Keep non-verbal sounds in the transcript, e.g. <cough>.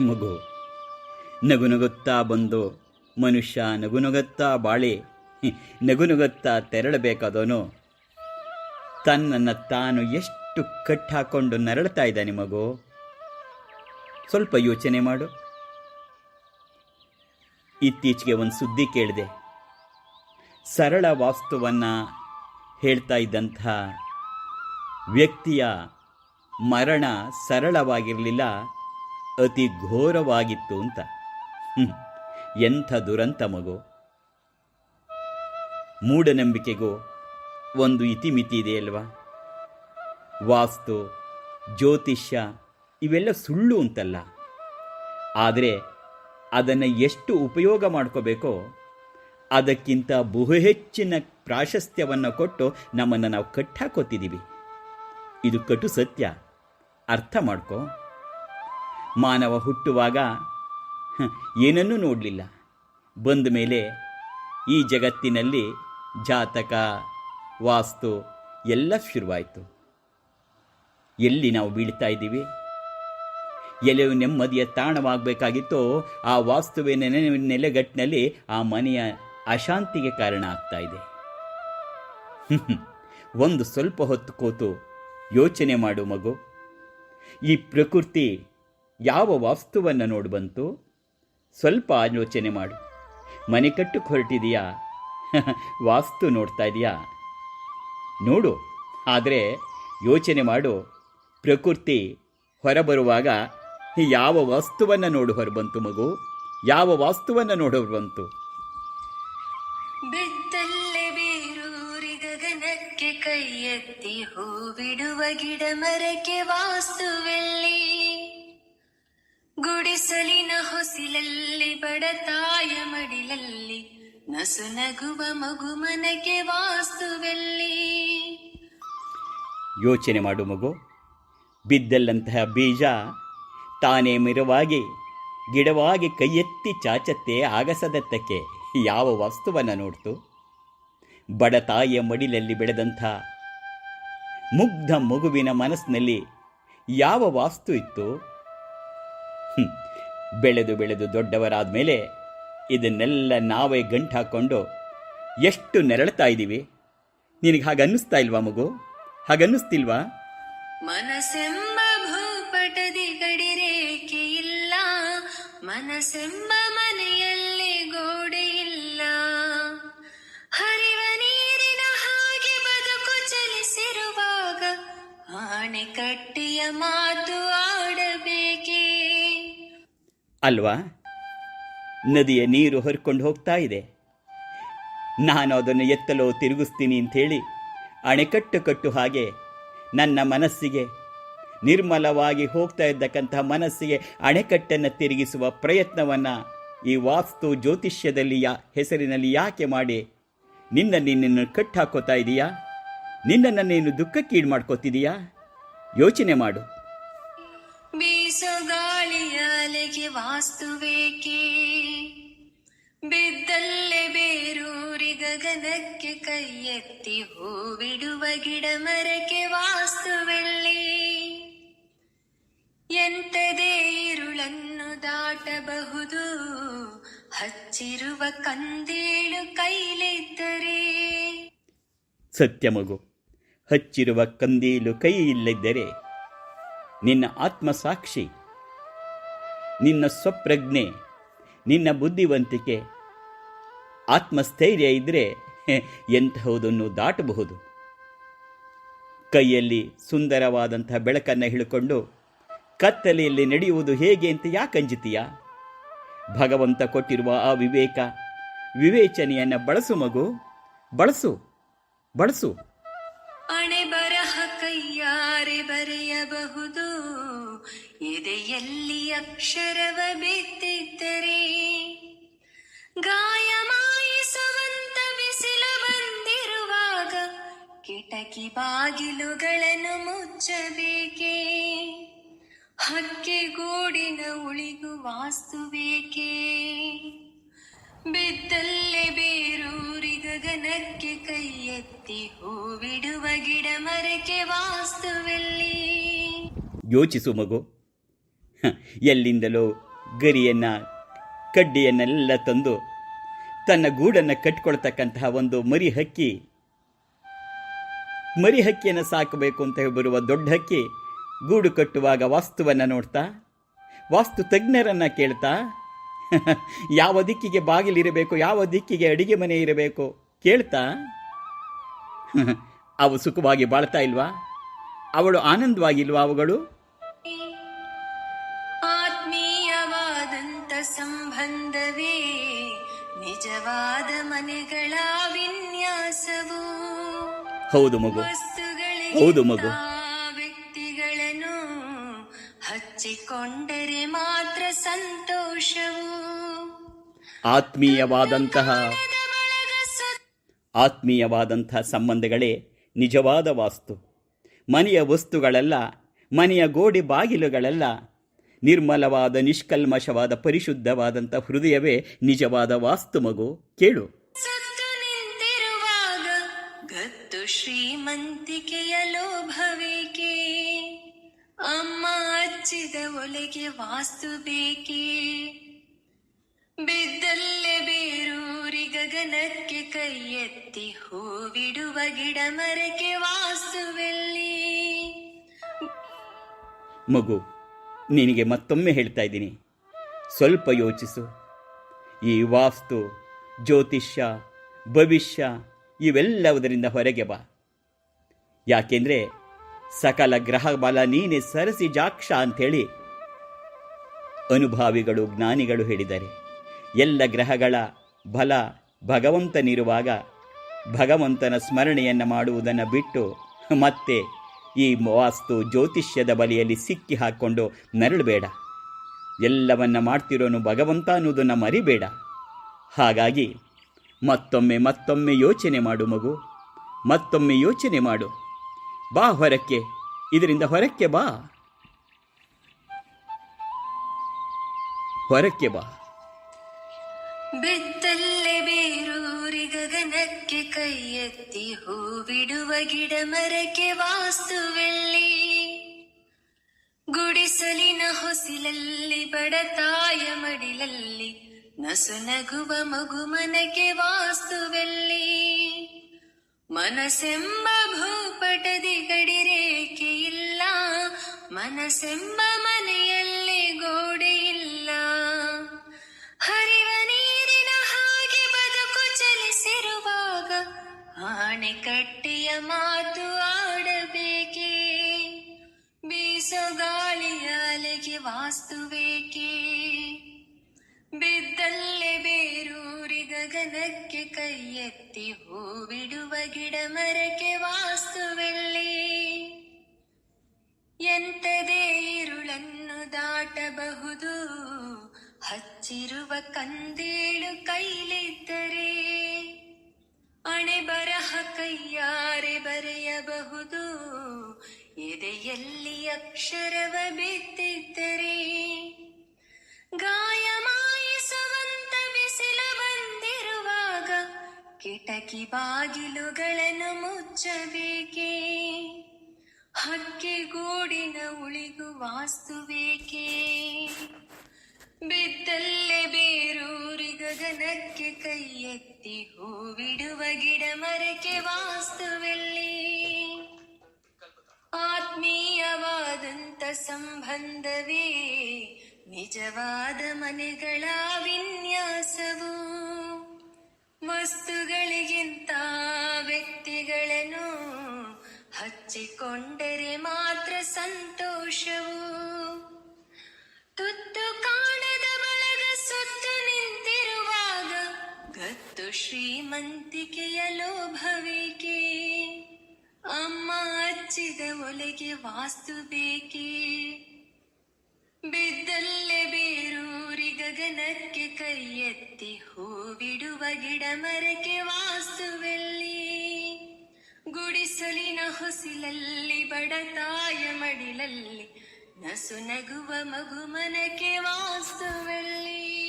ಮಗು. ನಗುನಗುತ್ತಾ ಬಂದು, ಮನುಷ್ಯ ನಗುನಗುತ್ತಾ ಬಾಳಿ, ನಗುನಗುತ್ತಾ ತೆರಳಬೇಕಾದವನು. ತನ್ನನ್ನು ತಾನು ಎಷ್ಟು ಕಟ್ಟಾಕೊಂಡು ನರಳ್ತಾ ಇದ್ದಾನೆ ಮಗು. ಸ್ವಲ್ಪ ಯೋಚನೆ ಮಾಡು. ಇತ್ತೀಚೆಗೆ ಒಂದು ಸುದ್ದಿ ಕೇಳಿದೆ. ಸರಳ ವಾಸ್ತುವನ್ನು ಹೇಳ್ತಾ ಇದ್ದಂಥ ವ್ಯಕ್ತಿಯ ಮರಣ ಸರಳವಾಗಿರಲಿಲ್ಲ. ಅತಿ ಘೋರವಾಗಿತ್ತು ಅಂತ. ಎಂಥ ದುರಂತ ಮಗು. ಮೂಢನಂಬಿಕೆಗೂ, ಒಂದು ಇತಿಮಿತಿ ಇದೆಯಲ್ವಾ ವಾಸ್ತು, ಜ್ಯೋತಿಷ್ಯ, ಇವೆಲ್ಲ ಸುಳ್ಳು ಅಂತಲ್ಲ. ಆದರೆ ಅದನ್ನು ಎಷ್ಟು ಉಪಯೋಗ ಮಾಡ್ಕೋಬೇಕೋ, ಅದಕ್ಕಿಂತ ಬಹು ಹೆಚ್ಚಿನ ಪ್ರಾಶಸ್ತ್ಯವನ್ನು ಕೊಟ್ಟು ನಮ್ಮನ್ನು ನಾವು ಕಟ್ಟಾಕೋತಿದ್ದೀವಿ ಇದು ಕಟು ಸತ್ಯ. ಅರ್ಥ ಮಾಡ್ಕೋ. ಮಾನವ ಹುಟ್ಟುವಾಗ ಏನನ್ನೂ ನೋಡಲಿಲ್ಲ. ಬಂದ ಮೇಲೆ ಈ ಜಗತ್ತಿನಲ್ಲಿ ಜಾತಕ, ವಾಸ್ತು ಎಲ್ಲ ಶುರುವಾಯಿತು. ಎಲ್ಲಿ ನಾವು ಬೀಳ್ತಾ ಇದ್ದೀವಿ? ಎಲೆಯು ನೆಮ್ಮದಿಯ ತಾಣವಾಗಬೇಕಾಗಿತ್ತೋ, ಆ ವಾಸ್ತುವೆ ನೆಲೆಗಟ್ಟಿನಲ್ಲಿ ಆ ಮನೆಯ ಅಶಾಂತಿಗೆ ಕಾರಣ ಆಗ್ತಾ ಇದೆ. ಒಂದು ಸ್ವಲ್ಪ ಹೊತ್ತು ಕೂತು ಯೋಚನೆ ಮಾಡು ಮಗು. ಈ ಪ್ರಕೃತಿ ಯಾವ ವಾಸ್ತುವನ್ನು ನೋಡಿ ಬಂತು? ಸ್ವಲ್ಪ ಆಲೋಚನೆ ಮಾಡು. ಮನೆ ಕಟ್ಟಕ್ಕೆ ಹೊರಟಿದೆಯಾ <laughs> ವಾಸ್ತು ನೋಡ್ತಾ ಇದೆಯಾ? ನೋಡು, ಆದರೆ ಯೋಚನೆ ಮಾಡು. ಪ್ರಕೃತಿ ಹೊರಬರುವಾಗ ಯಾವ ವಾಸ್ತುವನ್ನು ನೋಡು ಹೊರಬಂತು ಮಗು? ಯಾವ ವಾಸ್ತುವನ್ನು ನೋಡು ಬಂತು ಕೈ ಎತ್ತಿ ಹೂವಿಡುವ ಗಿಡ ಮರಕ್ಕೆ ವಾಸ್ತುವೆಲ್ಲಿ? ಗುಡಿಸಲಿನ ಹೊಸಿಲಲ್ಲಿ ಬಡತಾಯ ಮಡಿಲಲ್ಲಿ ನಸು ನಗುವ ಮಗು ಮನಗೆ ವಾಸ್ತುವೆಲ್ಲಿ ಯೋಚನೆ ಮಾಡು ಮಗು, ಬಿದ್ದಲ್ಲಂತಹ ಬೀಜ ತಾನೇ ಮಿರವಾಗಿ, ಗಿಡವಾಗಿ ಕೈಯೆತ್ತಿ ಚಾಚತ್ತೆ ಆಗಸದತ್ತಕ್ಕೆ ಯಾವ ವಸ್ತುವನ್ನು ನೋಡ್ತು ಬಡತಾಯಿಯ ಮಡಿಲಲ್ಲಿ ಬೆಳೆದಂಥ ಮುಗ್ಧ ಮಗುವಿನ ಮನಸ್ಸಿನಲ್ಲಿ ಯಾವ ವಾಸ್ತು ಇತ್ತು. ಬೆಳೆದು ಬೆಳೆದು ದೊಡ್ಡವರಾದ ಮೇಲೆ ಇದನ್ನೆಲ್ಲ ನಾವೇ ಗಂಟು ಹಾಕ್ಕೊಂಡು ಎಷ್ಟು ನೆರಳ್ತಾ ಇದ್ದೀವಿ? ನಿನಗೆ ಹಾಗೆ ಅನ್ನಿಸ್ತಾ ಇಲ್ವಾ ಮಗು? ಹಾಗನ್ನಿಸ್ತಿಲ್ವಾ ಮನಸ್ಸೆಂಬ ಭೂಪಟದಿ ಗಡಿರೇಖೆ ಇಲ್ಲ. ಮನಸ್ಸೆಂಬ ಮನೆಯಲ್ಲಿ ಗೋಡೆ ಇಲ್ಲ. ಹರಿವ ನೀರಿನ ಹಾಗೆ ಬದುಕು ಚಲಿಸಿರುವಾಗ ಆಣೆ ಕಟ್ಟಿಯ ಮಾತು ಅಲ್ವಾ? ನದಿಯ ನೀರು ಹೊರ್ಕೊಂಡು ಹೋಗ್ತಾ ಇದೆ. ನಾನು ಅದನ್ನು ಎತ್ತಲೋ ತಿರುಗಿಸ್ತೀನಿ ಅಂಥೇಳಿ ಅಣೆಕಟ್ಟು ಕಟ್ಟು ಹಾಗೆ ನನ್ನ ಮನಸ್ಸಿಗೆ, ನಿರ್ಮಲವಾಗಿ ಹೋಗ್ತಾ ಇದ್ದಕ್ಕಂತಹ ಮನಸ್ಸಿಗೆ ಅಣೆಕಟ್ಟನ್ನು ತಿರುಗಿಸುವ ಪ್ರಯತ್ನವನ್ನು ಈ ವಾಸ್ತು ಜ್ಯೋತಿಷ್ಯದಲ್ಲಿ ಯಾ, ಹೆಸರಿನಲ್ಲಿ ಯಾಕೆ ಮಾಡಿ? ನಿನ್ನ ನಿನ್ನನ್ನು ಕಟ್ಟು ಹಾಕೋತಾ ಇದೀಯಾ? ನಿನ್ನನ್ನು ನೀನು ದುಃಖಕ್ಕೀಡು ಮಾಡ್ಕೋತಿದೀಯಾ? ಯೋಚನೆ ಮಾಡು. ವಾಸ್ತುವೇಕೆ? ಬಿದ್ದಲ್ಲೇ ಬೇರೂರಿ ಗಗನಕ್ಕೆ ಕೈಯೆತ್ತಿ ಹೂವಿಡುವ ಗಿಡ ಮರಕ್ಕೆ ವಾಸ್ತುವೆಲ್ಲಿ? ಎಂತದೇ ಇರುಳನ್ನು ದಾಟಬಹುದು. ಹಚ್ಚಿರುವ ಕಂದೇಳು ಕೈಲಿದ್ದರೆ? ಸತ್ಯ ಮಗು, ಹಚ್ಚಿರುವ ಕಂದೀಲು ಕೈ ಇಲ್ಲದಿದ್ದರೆ ನಿನ್ನ ಆತ್ಮಸಾಕ್ಷಿ ನಿನ್ನ ಸ್ವಪ್ರಜ್ಞೆ, ನಿನ್ನ ಬುದ್ಧಿವಂತಿಕೆ, ಆತ್ಮಸ್ಥೈರ್ಯ ಇದ್ದರೆ <laughs> ಎಂತಹುದನ್ನು ದಾಟಬಹುದು. ಕೈಯಲ್ಲಿ ಸುಂದರವಾದಂಥ ಬೆಳಕನ್ನು ಹಿಡ್ಕೊಂಡು ಕತ್ತಲೆಯಲ್ಲಿ ನಡೆಯುವುದು ಹೇಗೆ ಅಂತ ಯಾಕೆ ಅಂಜುತ್ತೀಯ ಭಗವಂತ ಕೊಟ್ಟಿರುವ ಆ ವಿವೇಕ, ವಿವೇಚನೆಯನ್ನು ಬಳಸು ಮಗು, ಬಳಸು ಬಳಸು. ಅಣೆ ಬರಹ ಕೈಯಾರೆ ಬರೆಯಬಹುದು. ಎದೆಯಲ್ಲಿ ಅಕ್ಷರವ ಬಿತ್ತಿದ್ದರೆ ಗಾಯ ಮಾಯಿಸುವಂತ ಬಿಸಿಲ ಬಂದಿರುವಾಗ ಕಿಟಕಿ ಬಾಗಿಲುಗಳನ್ನು ಮುಚ್ಚಬೇಕೇ? ಹಕ್ಕಿ ಗೂಡಿನ ವಾಸ್ತು ಬೇಕೇ ಬಿದ್ದಲ್ಲೇ ಬೇರೂರಿ ಗಗನಕ್ಕೆ ಕೈ ಎತ್ತಿ ಹೂವಿಡುವ ಗಿಡ ಮರಕ್ಕೆ ವಾಸ್ತುವೆಲ್ಲಿ? ಯೋಚಿಸು ಮಗು. <laughs> ಎಲ್ಲಿಂದಲೋ ಗರಿಯನ್ನ, ಕಡ್ಡಿಯನ್ನೆಲ್ಲ ತಂದು ತನ್ನ ಗೂಡನ್ನು ಕಟ್ಕೊಳ್ತಕ್ಕಂತಹ ಒಂದು ಮರಿ ಹಕ್ಕಿ. ಮರಿ ಹಕ್ಕಿಯನ್ನು ಸಾಕಬೇಕು ಅಂತ ಹೇಳಿ ಬರುವ ದೊಡ್ಡ ಹಕ್ಕಿ ಗೂಡು ಕಟ್ಟುವಾಗ ವಾಸ್ತುವನ್ನು ನೋಡ್ತಾ, ವಾಸ್ತು ತಜ್ಞರನ್ನು ಕೇಳ್ತಾ, <laughs> ಯಾವ ದಿಕ್ಕಿಗೆ ಬಾಗಿಲಿರಬೇಕು ಯಾವ ದಿಕ್ಕಿಗೆ ಅಡಿಗೆ ಮನೆ ಇರಬೇಕು ಕೇಳ್ತಾ, <laughs> ಅವು ಸುಖವಾಗಿ ಬಾಳ್ತಾ ಇಲ್ವಾ? ಅವಳು ಆನಂದವಾಗಿಲ್ವಾ ಅವುಗಳು? ನಿಜವಾದ ಮನೆಗಳ ವಿನ್ಯಾಸವು ಹೌದು ಮಗು. ಹೌದು ಮಗು. ವ್ಯಕ್ತಿಗಳನ್ನು ಹಚ್ಚಿಕೊಂಡರೆ ಮಾತ್ರ ಸಂತೋಷವು. ಆತ್ಮೀಯವಾದಂತಹ ಆತ್ಮೀಯವಾದಂತಹ ಸಂಬಂಧಗಳೇ ನಿಜವಾದ ವಾಸ್ತು. ಮನೆಯ ವಸ್ತುಗಳೆಲ್ಲ ಮನೆಯ ಗೋಡೆ ಬಾಗಿಲುಗಳೆಲ್ಲ ನಿರ್ಮಲವಾದ ನಿಷ್ಕಲ್ಮಶವಾದ ಪರಿಶುದ್ಧವಾದಂಥ ಹೃದಯವೇ ನಿಜವಾದ ವಾಸ್ತು ಮಗು. ಕೇಳು. ಸುತ್ತು ನಿಂತಿರುವಾಗ ಗತ್ತು ಶ್ರೀಮಂತಿಕೆಯ ಲೋಭವೇಕೆ? ಅಮ್ಮ ಅಚ್ಚಿದ ಒಲೆಗೆ ವಾಸ್ತು ಬೇಕೆ? ಬಿದ್ದಲ್ಲೆ ಬೇರೂರಿ ಗಗನಕ್ಕೆ ಕೈಯೆತ್ತಿ ಎತ್ತಿ ಹೂವಿಡುವ ಗಿಡ ಮರಕ್ಕೆ ವಾಸ್ತುವೆಲ್ಲಿ? ಮಗು ನಿನಗೆ ಮತ್ತೊಮ್ಮೆ ಹೇಳ್ತಾ ಇದ್ದೀನಿ. ಸ್ವಲ್ಪ ಯೋಚಿಸು. ಈ ವಾಸ್ತು, ಜ್ಯೋತಿಷ್ಯ, ಭವಿಷ್ಯ ಇವೆಲ್ಲವುದರಿಂದ ಹೊರಗೆ ಬಾ. ಯಾಕೆಂದರೆ ಸಕಲ ಗ್ರಹ ಬಲ ನೀನೆ ಸರಸಿ ಜಾಕ್ಷ ಅಂಥೇಳಿ ಅನುಭಾವಿಗಳು, ಜ್ಞಾನಿಗಳು ಹೇಳಿದ್ದಾರೆ ಎಲ್ಲ ಗ್ರಹಗಳ ಬಲ ಭಗವಂತನಿರುವಾಗ ಭಗವಂತನ ಸ್ಮರಣೆಯನ್ನು ಮಾಡುವುದನ್ನು ಬಿಟ್ಟು ಮತ್ತೆ ಈ ವಾಸ್ತು ಜ್ಯೋತಿಷ್ಯದ ಬಲಿಯಲ್ಲಿ ಸಿಕ್ಕಿ ಹಾಕ್ಕೊಂಡು ನರಳಬೇಡ. ಎಲ್ಲವನ್ನ ಮಾಡ್ತಿರೋನು ಭಗವಂತ ಅನ್ನೋದನ್ನು ಮರಿಬೇಡ. ಹಾಗಾಗಿ ಮತ್ತೊಮ್ಮೆ ಮತ್ತೊಮ್ಮೆ ಯೋಚನೆ ಮಾಡು ಮಗು. ಮತ್ತೊಮ್ಮೆ ಯೋಚನೆ ಮಾಡು. ಬಾ ಹೊರಕ್ಕೆ. ಇದರಿಂದ ಹೊರಕ್ಕೆ ಬಾ. ಹೊರಕ್ಕೆ ಬಾ. ಗಗನಕ್ಕೆ ಕೈ ಬಿಡುವ ಹೂವಿಡುವ ಗಿಡ ಮರಕ್ಕೆ ವಾಸ್ತುವೆಲ್ಲಿ? ಗುಡಿಸಲಿನ ಹೊಸಿಲಲ್ಲಿ ಬಡತಾಯ ಮಡಿಲಲ್ಲಿ ನಸು ನಗುವ ಮಗು ಮನಕ್ಕೆ ವಾಸ್ತುವೆಲ್ಲಿ? ಮನಸ್ಸೆಂಬ ಭೂಪಟದಿ ಗಡಿರೇಖೆ ಇಲ್ಲ ಮನಸ್ಸೆಂಬ ಮನೆಯಲ್ಲಿ ಬಿದ್ದಲ್ಲೇ ಬೇರೂರಿ ಗಗನಕ್ಕೆ ಕೈಯೆತ್ತಿ ಹೂ ಹೂವಿಡುವ ಗಿಡ ಮರಕ್ಕೆ ವಾಸ್ತುವೆಲ್ಲಿ. ಎಂತದೇ ಇರುಳನ್ನು ದಾಟಬಹುದು, ಹಚ್ಚಿರುವ ಕಂದೇಳು ಕೈಲಿದ್ದರೆ. ಅಣೆ ಬರಹ ಕೈಯಾರೆ ಬರೆಯಬಹುದು, ಎದೆಯಲ್ಲಿ ಅಕ್ಷರವ ಬಿದ್ದಿದ್ದರೆ. ಗಾಯ ಕಿಟಕಿ ಬಾಗಿಲುಗಳನ್ನು ಮುಚ್ಚಬೇಕೆ? ಹಕ್ಕಿ ಗೂಡಿನ ಉಳಿಗು ವಾಸ್ತುವೇಕೆ? ಬಿದ್ದಲ್ಲೇ ಬೇರೂರಿ ಗಗನಕ್ಕೆ ಕೈ ಎತ್ತಿ ಹೂವಿಡುವ ಗಿಡ ಮರಕ್ಕೆ ವಾಸ್ತುವೆಲ್ಲಿ? ಆತ್ಮೀಯವಾದಂತ ಸಂಬಂಧವೇ? ನಿಜವಾದ ಮನೆಗಳ ವಿನ್ಯಾಸವು? ವಸ್ತುಗಳಿಗಿಂತ ವ್ಯಕ್ತಿಗಳನ್ನು ಹಚ್ಚಿಕೊಂಡರೆ ಮಾತ್ರ ಸಂತೋಷವು. ತುತ್ತು ಕಾಣದ ಬಳಗ ಸುತ್ತು ನಿಂತಿರುವಾಗ ಗತ್ತು ಶ್ರೀಮಂತಿಕೆಯ ಲೋಭವೇಕೆ? ಅಮ್ಮ ಹಚ್ಚಿದ ಒಲೆಗೆ ವಾಸ್ತು ಬೇಕೇ? ಬಿದ್ದಲ್ಲೇ ಬೇರೂರಿ ಗಗನಕ್ಕೆ ಕೈಯೆತ್ತಿ ಹೂವಿಡುವ ಗಿಡ ಮರಕ್ಕೆ ವಾಸ್ತುವೆಲ್ಲಿ? ಗುಡಿಸಲಿನ ಹೊಸಿಲಲ್ಲಿ ಬಡತಾಯ ಮಡಿಲಲ್ಲಿ, ನಸು ನಗುವ ಮಗು ಮನಕ್ಕೆ ವಾಸ್ತುವೆಲ್ಲಿ?